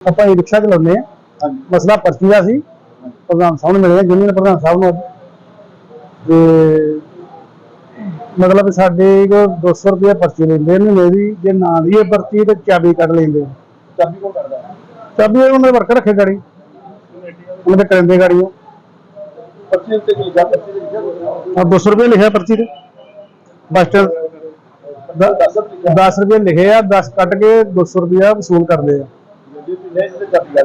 ਆਪਾਂ ਇਹ ਰਿਕਸ਼ਾ ਚਲਾਉਂਦੇ ਆ ਮਸਲਾ ਪਰਚੀ ਦਾ ਸੀ। ਪ੍ਰਧਾਨ ਸਾਹਿਬ ਨੂੰ ਮਿਲੇ ਯੂਨੀਅਨ ਪ੍ਰਧਾਨ ਸਾਹਿਬ ਨੂੰ। ਤੇ ਮਤਲਬ ਸਾਡੇ ਕੋ 200 ਰੁਪਏ ਪਰਚੀ ਲੈਂਦੇ ਨੇ ਮੇਰੀ ਜੇ ਨਾ ਦੀ ਇਹ ਪਰਚੀ ਤੇ ਚਾਬੀ ਕੱਢ ਲੈਂਦੇ। ਚਾਬੀ ਕੋ ਕਰਦਾ ਚਾਬੀ ਉਹਨਾਂ ਦੇ ਵਰਕਰ ਰੱਖੇ ਗਾੜੀ। ਉਹਨਾਂ ਦੇ ਕਰਿੰਦੇ ਗਾੜੀ ਉਹ ਪਰਚੀ ਉੱਤੇ ਕੀ ਲਿਖਿਆ ਪਰਚੀ ਤੇ ਲਿਖਿਆ ਹੋਇਆ ਆਹ 200 ਰੁਪਏ ਲਿਖਿਆ ਪਰਚੀ ਤੇ। ਬਸ ਸਟੈਂਡ 10 ਰੁਪਏ 10 ਰੁਪਏ ਲਿਖੇ ਆ 10 ਕੱਟ ਕੇ 200 ਰੁਪਏ ਵਸੂਲ ਕਰਦੇ ਆ। ਜੇ ਤੇ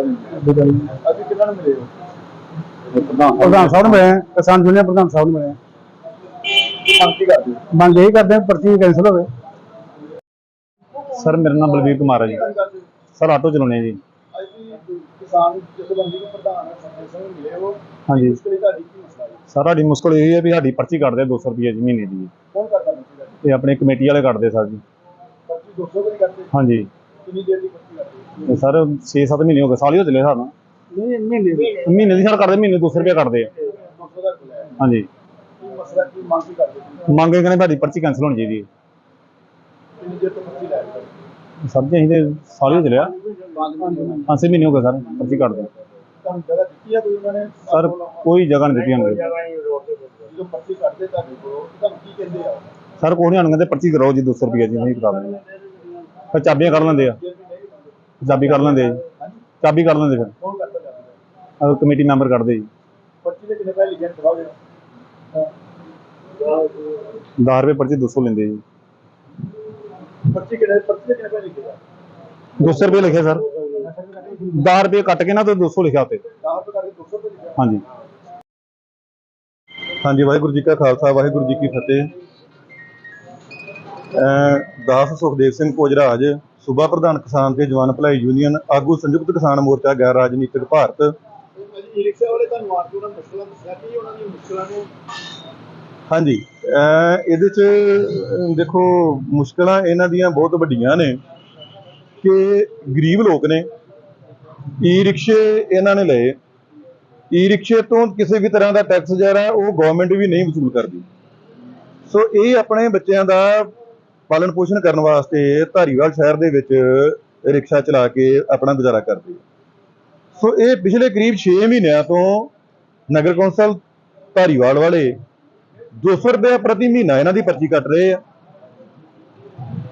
ਨੂੰ ਮਿਲੇ ਹੋ? ਪ੍ਰਧਾਨ ਸਾਹਿਬ ਨੂੰ ਮਿਲੇ। ਕਿਸਾਨ ਯੂਨੀਅਨ ਪ੍ਰਧਾਨ ਸਾਹਿਬ ਨੂੰ ਮਿਲੇ। ਆ। ਮੰਗੀ ਕਰਦੇ ਹੋ ਮੰਗ ਇਹੀ ਕਰਦੇ ਆ ਪਰਚੀ ਕੈਂਸਲ ਹੋਵੇ। ਸਰ ਮੇਰਾ ਨਾਮ ਬਲਵੀਰ ਕੁਮਾਰ ਹੈ ਜੀ? ਸਰ ਆਟੋ ਚਲਾਉਣੇ ਜੀ। ਅੱਜ ਵੀ ਕਿਸਾਨ ਜਥੇਬੰਦੀ ਦੇ ਪ੍ਰਧਾਨ ਸਿੰਘ ਨੂੰ ਮਿਲੇ ਹੋ। ਹਾਂਜੀ। ਇਸ ਲਈ ਤੁਹਾਡੀ ਕੀ ਮਸਲਾ ਹੈ ਸਰ ਸਾਡੀ ਮੁਸ਼ਕਲ ਇਹ ਹੈ ਵੀ ਸਾਡੀ ਪਰਚੀ ਕੱਟਦੇ ਆ 200 ਰੁਪਏ ਜੀ ਮਹੀਨੇ ਦੀ। ਕੌਣ ਕਰਦਾ ਪਰਚੀ ਦਾ ਤੇ ਆਪਣੇ ਕਮੇਟੀ ਵਾਲੇ ਕੱਟਦੇ ਸਰ ਜੀ। ਪਰਚੀ 200 ਰੁਪਏ ਦੀ ਕਰਦੇ ਹਾਂਜੀ। ਕਿੰਨੀ ਦੇਰ ਦੀ ਤੇ ਸਰ 6-7 ਮਹੀਨੇ ਹੋ ਗਏ ਸਾਲ ਹੀ ਹੋ ਚਲੇ ਸਾਨੂੰ ਨਹੀਂ ਮਹੀਨੇ ਦੀ। ਮਹੀਨੇ ਦੀ ਸਰ ਕਰਦੇ ਮਹੀਨੇ 200 ਰੁਪਏ ਕੱਟਦੇ ਆ। 200 ਦਾ ਖੁੱਲਾ ਹੈ ਹਾਂਜੀ। ਮਸਲਾ ਕੀ ਮੰਗ ਕੀ ਕਰਦੇ ਹੋ? ਮੰਗ ਇਹ ਕਹਿੰਦੇ ਸਾਡੀ ਪਰਚੀ ਕੈਂਸਲ ਹੋਣੀ ਚਾਹੀਦੀ ਹੈ। ਕਿੰਨੀ ਦੇਰ ਤੋਂ ਪਰਚੀ ਲੈ ਰਹੇ ਹੋ? ਸਰ ਜੀ ਅਸੀਂ ਤੇ ਸਾਲ ਹੀ ਹੋ ਚਲਿਆ। ਪੰਜ ਮਹੀਨੇ 5 ਮਹੀਨੇ ਹੋ ਗਏ ਸਰ ਪਰਚੀ ਕੱਟਦੇ ਤੁਹਾਨੂੰ ਜਗ੍ਹਾ ਦਿੱਤੀ ਹੈ ਕੋਈ ਉਹਨਾਂ ਨੇ ਸਰ ਕੋਈ ਜਗ੍ਹਾ ਨਹੀਂ ਦਿੱਤੀ ਸਾਨੂੰ। ਜਦੋਂ ਪਰਚੀ ਕੱਢਦੇ ਤੁਹਾਡੇ ਕੋਲ ਤੁਹਾਨੂੰ ਕੀ ਕਹਿੰਦੇ ਆ ਸਰ ਕੋਈ ਨਹੀਂ ਕਹਿੰਦੇ ਪਰਚੀ ਕਰਾਓ ਜੀ 200 ਰੁਪਏ ਜੀ ਨਹੀਂ ਕਰਾ ਦਿੰਦੇ ਫਿਰ ਚਾਬੀਆਂ ਕੱਢ ਲੈਂਦੇ ਆ। ਚਾਬੀ ਕੱਢ ਲੈਂਦੇ ਆ ਜੀ। ਚਾਬੀ ਕੱਢ ਲੈਂਦੇ ਫਿਰ। ਕੌਣ ਕਰਦਾ ਜਾਂਦਾ ਅਹ ਕਮੇਟੀ ਮੈਂਬਰ ਕੱਢਦੇ ਜੀ। ਪਰਚੀ ਦੇ ਕਿੰਨੇ ਪੈਸੇ ਲਿਖੇ ਨੇ ਦਿਖਾਓ ਜਰਾ 10 ਰੁਪਏ ਪਰਚੀ 200 ਲੈਂਦੇ ਜੀ। ਪਰਚੀ ਕਿੰਨੇ ਪਰਚੀ ਦੇ ਕਿੰਨੇ ਪੈਸੇ ਲਿਖੇ ਆ? 200 ਰੁਪਏ ਲਿਖਿਆ ਸਰ। 10 ਰੁਪਏ ਕੱਟ ਕੇ ਨਾ ਤੇ 200 ਲਿਖਿਆ ਉੱਤੇ। 10 ਰੁਪਏ ਕਰਕੇ 200 ਰੁਪਏ ਲਿਖਿਆ। ਹਾਂਜੀ। ਹਾਂਜੀ ਵਾਹਿਗੁਰੂ ਜੀ ਕਾ ਖਾਲਸਾ ਵਾਹਿਗੁਰੂ ਜੀ ਕੀ ਫਤਿਹ। ਅਹ ਦਾਸ ਸੁਖਦੇਵ ਸਿੰਘ ਕੋਜਰਾਜ ਸੂਬਾ ਪ੍ਰਧਾਨ ਕਿਸਾਨ ਤੇ ਜਵਾਨ ਭਲਾਈ ਯੂਨੀਅਨ, ਆਗੂ ਸੰਯੁਕਤ ਕਿਸਾਨ ਮੋਰਚਾ, ਗੈਰ ਰਾਜਨੀਤਿਕ ਭਾਰਤ। ਰਿਕਸ਼ਾ ਵਾਲੇ ਤੁਹਾਨੂੰ ਆਪ ਉਹਨਾਂ ਮੁਸ਼ਕਲਾਂ ਦੱਸਿਆ ਕਿ ਉਹਨਾਂ ਦੀਆਂ ਮੁਸ਼ਕਲਾਂ ਨੂੰ ਹਾਂਜੀ ਇਹਦੇ ਚ ਦੇਖੋ, ਮੁਸ਼ਕਲਾਂ ਇਹਨਾਂ ਦੀਆਂ ਬਹੁਤ ਵੱਡੀਆਂ ਨੇ ਕਿ ਗਰੀਬ ਲੋਕ ਨੇ ਈ ਰਿਕਸ਼ੇ ਇਹਨਾਂ ਨੇ ਲਏ। ਈ ਰਿਕਸ਼ੇ ਤੋਂ ਕਿਸੇ ਵੀ ਤਰ੍ਹਾਂ ਦਾ ਟੈਕਸ ਜਿਹੜਾ, ਉਹ ਗਵਰਨਮੈਂਟ ਵੀ ਨਹੀਂ ਵਸੂਲ ਕਰਦੀ। ਸੋ ਇਹ ਆਪਣੇ ਬੱਚਿਆਂ ਦਾ ਪਾਲਣ ਪੋਸ਼ਣ ਕਰਨ ਵਾਸਤੇ ਧਾਰੀਵਾਲ ਸ਼ਹਿਰ ਦੇ ਵਿੱਚ ਰਿਕਸ਼ਾ ਚਲਾ ਕੇ ਆਪਣਾ ਗੁਜ਼ਾਰਾ ਕਰਦੇ ਸੋ ਇਹ ਪਿਛਲੇ ਕਰੀਬ 6 ਮਹੀਨਿਆਂ ਤੋਂ ਨਗਰ ਕੌਂਸਲ ਧਾਰੀਵਾਲ ਵਾਲੇ 200 ਰੁਪਏ ਪ੍ਰਤੀ ਮਹੀਨਾ ਇਹਨਾਂ ਦੀ ਪਰਚੀ ਕੱਟ ਰਹੇ ਆ।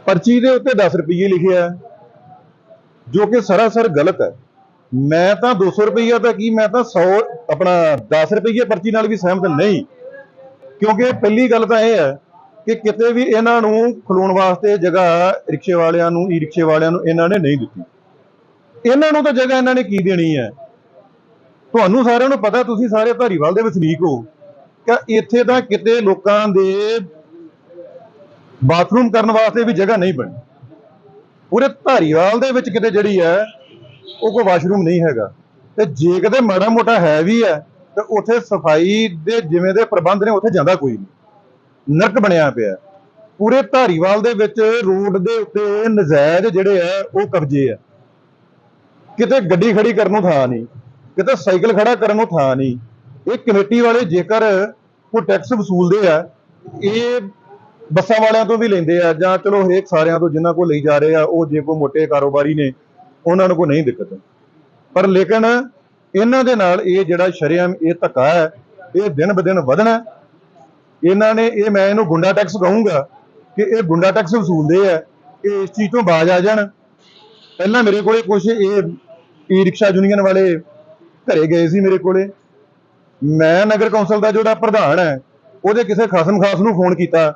ਪਰਚੀ ਦੇ ਉੱਤੇ 10 ਰੁਪਏ ਲਿਖਿਆ ਹੈ, ਜੋ ਕਿ ਸਰਾਸਰ ਗਲਤ ਹੈ। ਮੈਂ ਤਾਂ 200 ਰੁਪਈਆ ਤਾਂ ਕੀ ਮੈਂ ਤਾਂ 100 ਆਪਣਾ 10 ਰੁਪਏ ਪਰਚੀ ਨਾਲ ਵੀ ਸਹਿਮਤ ਨਹੀਂ। ਕਿਉਂਕਿ ਪਹਿਲੀ ਗੱਲ ਤਾਂ ਇਹ ਹੈ ਕਿ ਕਿਤੇ ਵੀ ਇਹਨਾਂ ਨੂੰ ਖਲੋਣ ਵਾਸਤੇ ਜਗ੍ਹਾ ਰਿਕਸ਼ੇ ਵਾਲਿਆਂ ਨੂੰ ਈ ਰਿਕਸ਼ੇ ਵਾਲਿਆਂ ਨੂੰ ਇਹਨਾਂ ਨੇ ਨਹੀਂ ਦਿੱਤੀ। ਇਹਨਾਂ ਨੂੰ ਤਾਂ ਜਗ੍ਹਾ ਇਹਨਾਂ ਨੇ ਕੀ ਦੇਣੀ ਹੈ? ਤੁਹਾਨੂੰ ਸਾਰਿਆਂ ਨੂੰ ਪਤਾ, ਤੁਸੀਂ ਸਾਰੇ ਧਾਰੀਵਾਲ ਦੇ ਵਸਨੀਕ ਹੋ। ਕਿ ਇੱਥੇ ਤਾਂ ਕਿਤੇ ਲੋਕਾਂ ਦੇ ਬਾਥਰੂਮ ਕਰਨ ਵਾਸਤੇ ਵੀ ਜਗ੍ਹਾ ਨਹੀਂ ਬਣੀ। ਪੂਰੇ ਧਾਰੀਵਾਲ ਦੇ ਵਿੱਚ ਕਿਤੇ ਜਿਹੜੀ ਹੈ, ਉਹ ਕੋਈ ਵਾਸ਼ਰੂਮ ਨਹੀਂ ਹੈਗਾ। ਤੇ ਜੇ ਕਿਤੇ ਮਾੜਾ ਮੋਟਾ ਹੈ ਵੀ ਹੈ, ਤੇ ਉੱਥੇ ਸਫ਼ਾਈ ਦੇ ਜਿਵੇਂ ਦੇ ਪ੍ਰਬੰਧ ਨੇ, ਉੱਥੇ ਜਾਂਦਾ ਕੋਈ ਨਹੀਂ। ਨਰਕ ਬਣਿਆ ਪਿਆ ਪੂਰੇ ਧਾਰੀਵਾਲ ਦੇ ਵਿੱਚ ਰੋਡ ਦੇ ਉੱਤੇ ਨਜਾਇਜ਼ ਜਿਹੜੇ ਆ ਉਹ ਕਬਜ਼ੇ ਆ ਕਿਤੇ ਗੱਡੀ ਖੜੀ ਕਰਨ ਨੂੰ ਥਾਂ ਨਹੀਂ, ਕਿਤੇ ਸਾਈਕਲ ਖੜਾ ਕਰਨ ਨੂੰ ਥਾਂ ਨਹੀਂ। ਇਹ ਕਮੇਟੀ ਵਾਲੇ ਜੇਕਰ ਕੋਈ ਟੈਕਸ ਵਸੂਲਦੇ ਆ, ਇਹ ਬੱਸਾਂ ਵਾਲਿਆਂ ਤੋਂ ਵੀ ਲੈਂਦੇ ਆ ਜਾਂ ਚਲੋ ਹਰੇਕ ਸਾਰਿਆਂ ਤੋਂ ਜਿਨ੍ਹਾਂ ਕੋਲ ਲਈ ਜਾ ਰਹੇ ਆ, ਉਹ ਜੇ ਕੋਈ ਮੋਟੇ ਕਾਰੋਬਾਰੀ ਨੇ, ਉਹਨਾਂ ਨੂੰ ਕੋਈ ਨਹੀਂ ਦਿੱਕਤ। ਪਰ ਲੇਕਿਨ ਇਹਨਾਂ ਦੇ ਨਾਲ ਇਹ ਜਿਹੜਾ ਸ਼ਰੇਆਮ ਇਹ ਧੱਕਾ ਹੈ, ਇਹ ਦਿਨ ਬਦਿਨ ਵਧਣਾ ਇਹਨਾਂ ਨੇ ਇਹ ਮੈਂ ਇਹਨੂੰ ਗੁੰਡਾ ਟੈਕਸ ਕਹੂੰਗਾ ਕਿ ਇਹ ਗੁੰਡਾ ਟੈਕਸ ਵਸੂਲਦੇ ਆ, ਇਹ ਇਸ ਚੀਜ਼ ਤੋਂ ਬਾਜ਼ ਆ ਜਾਣ। ਪਹਿਲਾਂ ਮੇਰੇ ਕੋਲੇ ਕੁਝ ਇਹ ਈ ਰਿਕਸ਼ਾ ਯੂਨੀਅਨ ਵਾਲੇ ਘਰੇ ਗਏ ਸੀ ਮੇਰੇ ਕੋਲੇ। ਮੈਂ ਨਗਰ ਕੌਂਸਲ ਦਾ ਜਿਹੜਾ ਪ੍ਰਧਾਨ ਹੈ ਉਹਦੇ ਕਿਸੇ ਖਸਮ ਖਾਸ ਨੂੰ ਫੋਨ ਕੀਤਾ।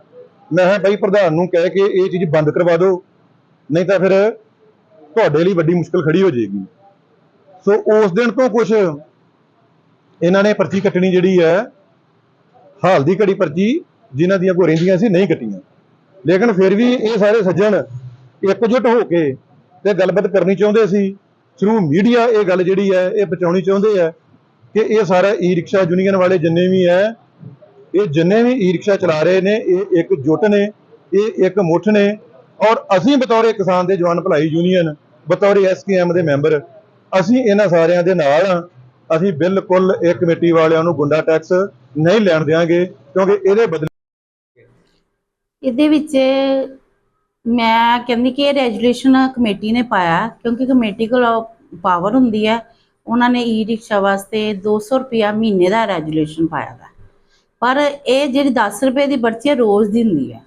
ਮੈਂ ਕਿਹਾ ਭਾਈ ਪ੍ਰਧਾਨ ਨੂੰ ਕਹਿ ਕੇ ਇਹ ਚੀਜ਼ ਬੰਦ ਕਰਵਾ ਦਿਓ, ਨਹੀਂ ਤਾਂ ਫਿਰ ਤੁਹਾਡੇ ਲਈ ਵੱਡੀ ਮੁਸ਼ਕਲ ਖੜੀ ਹੋ ਜਾਏਗੀ। ਸੋ ਉਸ ਦਿਨ ਤੋਂ ਕੁਝ ਇਹਨਾਂ ਨੇ ਪਰਚੀ ਕੱਟਣੀ ਜਿਹੜੀ ਹੈ ਹਾਲ ਦੀ ਘੜੀ ਪਰਚੀ ਜਿਨ੍ਹਾਂ ਦੀਆਂ ਕੋਈ ਰਹਿੰਦੀਆਂ ਸੀ ਨਹੀਂ ਕੱਟੀਆਂ। ਲੇਕਿਨ ਫਿਰ ਵੀ ਇਹ ਸਾਰੇ ਸੱਜਣ ਇਕਜੁੱਟ ਹੋ ਕੇ ਤੇ ਗੱਲਬਾਤ ਕਰਨੀ ਚਾਹੁੰਦੇ ਸੀ। ਥਰੂ ਮੀਡੀਆ ਇਹ ਗੱਲ ਜਿਹੜੀ ਹੈ, ਇਹ ਬਚਾਉਣੀ ਚਾਹੁੰਦੇ ਆ ਕਿ ਇਹ ਸਾਰਾ ਈ ਰਿਕਸ਼ਾ ਯੂਨੀਅਨ ਵਾਲੇ ਜਿੰਨੇ ਵੀ ਹੈ, ਇਹ ਜਿੰਨੇ ਵੀ ਈ ਰਿਕਸ਼ਾ ਚਲਾ ਰਹੇ ਨੇ, ਇਹ ਇੱਕ ਜੁੱਟ ਨੇ, ਇਹ ਇੱਕ ਮੁੱਠ ਨੇ ਔਰ ਅਸੀਂ ਬਤੌਰੇ ਕਿਸਾਨ ਦੇ ਜਵਾਨ ਭਲਾਈ ਯੂਨੀਅਨ, ਬਤੌਰੇ ਐਸਕੇਐਮ ਦੇ ਮੈਂਬਰ, ਅਸੀਂ ਇਹਨਾਂ ਸਾਰਿਆਂ ਦੇ ਨਾਲ ਅਸੀਂ ਬਿਲਕੁਲ ਇਹ ਕਮੇਟੀ ਵਾਲਿਆਂ ਨੂੰ ਗੁੰਡਾ ਟੈਕਸ ਨਹੀਂ ਲੈਣ ਦਿਆਂਗੇ, ਕਿਉਂਕਿ ਇਹਦੇ ਬਦਲੇ ਇਹਦੇ ਵਿੱਚ ਮੈਂ ਕਹਿੰਦੀ ਕਿ ਇਹ ਰੈਜੂਲੇਸ਼ਨ ਕਮੇਟੀ ਨੇ ਪਾਇਆ, ਕਿਉਂਕਿ ਕਮੇਟੀ ਕੋਲ ਪਾਵਰ ਹੁੰਦੀ ਹੈ ਉਹਨਾਂ ਨੇ ਈ ਰਿਕਸ਼ਾ ਵਾਸਤੇ 200 ਰੁਪਿਆ ਮਹੀਨੇ ਦਾ ਰੈਜੂਲੇਸ਼ਨ ਪਾਇਆ ਦਾ ਪਰ ਇਹ ਜਿਹੜੀ 10 ਰੁਪਏ ਦੀ ਪਰਚੀ ਹੈ ਰੋਜ਼ ਦੀ ਹੁੰਦੀ ਹੈ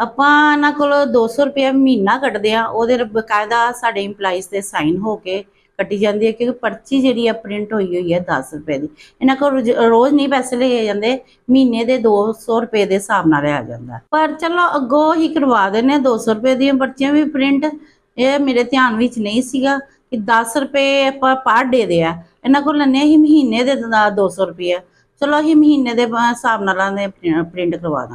ਆਪਾਂ ਇਹਨਾਂ ਕੋਲ 200 ਰੁਪਏ ਮਹੀਨਾ ਕੱਟਦੇ ਆ, ਉਹਦੇ ਬਕਾਇਦਾ ਸਾਡੇ EMPLOYEES ਦੇ ਸਾਈਨ ਹੋ ਕੇ ਕੱਟੀ ਜਾਂਦੀ ਹੈ ਕਿਉਂਕਿ ਪਰਚੀ ਜਿਹੜੀ ਹੈ ਪ੍ਰਿੰਟ ਹੋਈ ਹੋਈ ਹੈ 10 ਰੁਪਏ ਦੀ। ਇਹਨਾਂ ਕੋਲ ਰੋਜ਼- ਰੋਜ਼ ਨਹੀਂ ਪੈਸੇ ਲਏ ਜਾਂਦੇ, ਮਹੀਨੇ ਦੇ 200 ਰੁਪਏ ਦੇ ਹਿਸਾਬ ਨਾਲ ਲਿਆ ਜਾਂਦਾ ਪਰ ਚਲੋ ਅੱਗੋਂ ਹੀ ਕਰਵਾ ਦਿੰਦੇ ਹਾਂ 200 ਰੁਪਏ ਦੀਆਂ ਪਰਚੀਆਂ ਵੀ ਪ੍ਰਿੰਟ ਇਹ ਮੇਰੇ ਧਿਆਨ ਵਿੱਚ ਨਹੀਂ ਸੀਗਾ ਕਿ 10 ਰੁਪਏ ਆਪਾਂ ਪਰ ਡੇ ਦੇ ਆ। ਇਹਨਾਂ ਕੋਲ ਲੈਂਦੇ ਹੀ ਮਹੀਨੇ ਦੇ 200 ਰੁਪਏ। ਚਲੋ ਅਸੀਂ ਮਹੀਨੇ ਦੇ ਹਿਸਾਬ ਨਾਲ ਪ੍ਰਿੰਟ ਕਰਵਾ ਦਾਂਗੇ।